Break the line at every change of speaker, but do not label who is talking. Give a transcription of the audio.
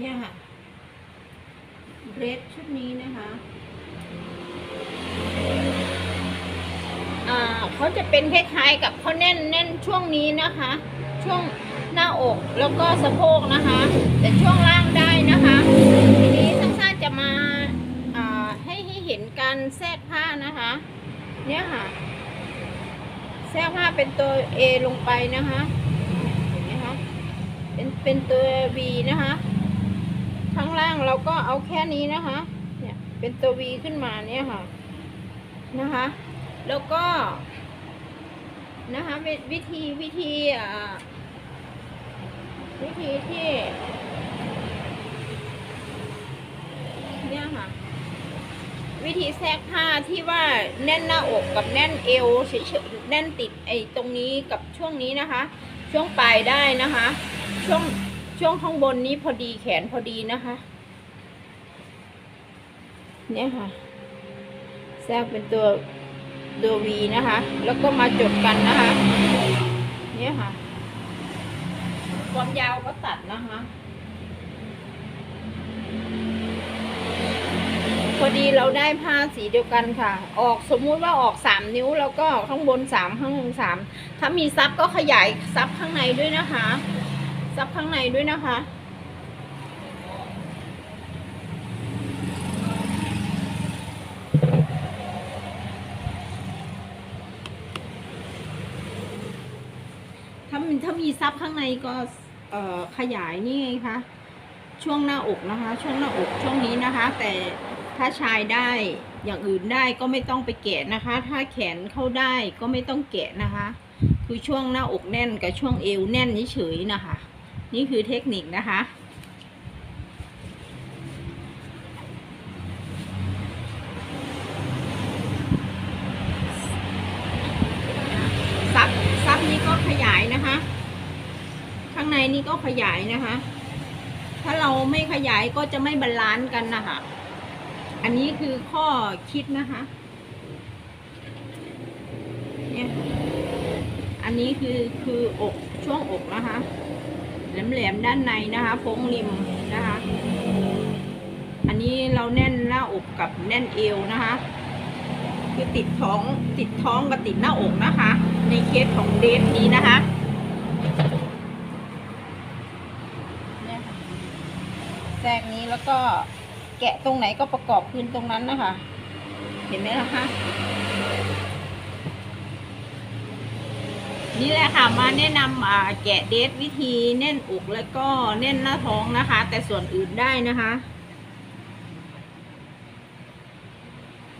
เนี่ยค่ะเดรสชุดนี้นะคะอ่าเขาจะเป็นคล้ายๆกับเขาแน่นแน่นช่วงนี้นะคะ ช่วงหน้าอกแล้วก็สะโพกนะคะ แต่ช่วงล่างได้นะคะทีนี้สั้นๆจะมาอ่าให้ให้เห็นการแทรกผ้านะคะ เนี่ยค่ะ แทรกผ้าเป็นตัว A ลงไปนะคะเห็นไหมคะเป็นเป็นตัว V นะคะ เราก็เอาแค่นี้นะคะ เนี่ยเป็นตัว V ขึ้นมาเนี่ยค่ะนะคะ แล้วก็ นะคะวิวิธีวิธีอ่าวิธีที่ เนี่ยค่ะ วิธีแทรกผ้าที่ว่าแน่นหน้าอกกับแน่นเอวเฉยๆแน่นติดไอ้ตรงนี้กับช่วงนี้นะคะ ช่วงปลายได้นะคะ ช่วงช่วงข้างบนนี้พอดีแขนพอดีนะคะ เนี่ยค่ะแทรกเป็นตัวตัววีนะคะ แล้วก็มาจดกันนะคะ เนี่ยค่ะ ความยาวก็ตัดนะคะ พอดีเราได้ผ้าสีเดียวกันค่ะ ออกสมมุติว่าออกสามนิ้ว แล้วก็ข้างบนสามข้างล่างสามถ้ามีซับก็ขยายซับข้างในด้วยนะคะ ซับข้างในด้วยนะคะ ถ้ามีถ้ามีซับข้างในก็เอ่อขยายนี่ไงคะช่วงหน้าอกนะคะ ช่วงหน้าอกช่วงนี้นะคะ แต่ถ้าชายได้อย่างอื่นได้ก็ไม่ต้องไปแกะนะคะ ถ้าแขนเข้าได้ก็ไม่ต้องแกะนะคะ คือช่วงหน้าอกแน่นกับช่วงเอวแน่นเฉยๆนะคะ นี่คือเทคนิคนะคะ ซับซับนี้ก็ขยายนะคะ ข้างในนี้ก็ขยายนะคะ ถ้าเราไม่ขยายก็จะไม่บาลานซ์กันนะคะ อันนี้คือข้อคิดนะคะ เนี่ยอันนี้คือคืออกช่วงอกนะคะแหลมๆด้านในนะคะโพ้งริมนะคะ อันนี้เราแน่นหน้าอกกับแน่นเอวนะคะ คือติดท้องติดท้องกับติดหน้าอกนะคะ ในเคสของเดทนี้นะคะเนี่ยค่ะ แทรกนี้แล้วก็แกะตรงไหนก็ประกอบคืนตรงนั้นนะคะ เห็นไหมล่ะคะนี่แหละค่ะมาแนะนำอ่าแกะเดทวิธีแน่นอกแล้วก็แน่นหน้าท้องนะคะ แต่ส่วนอื่นได้นะคะ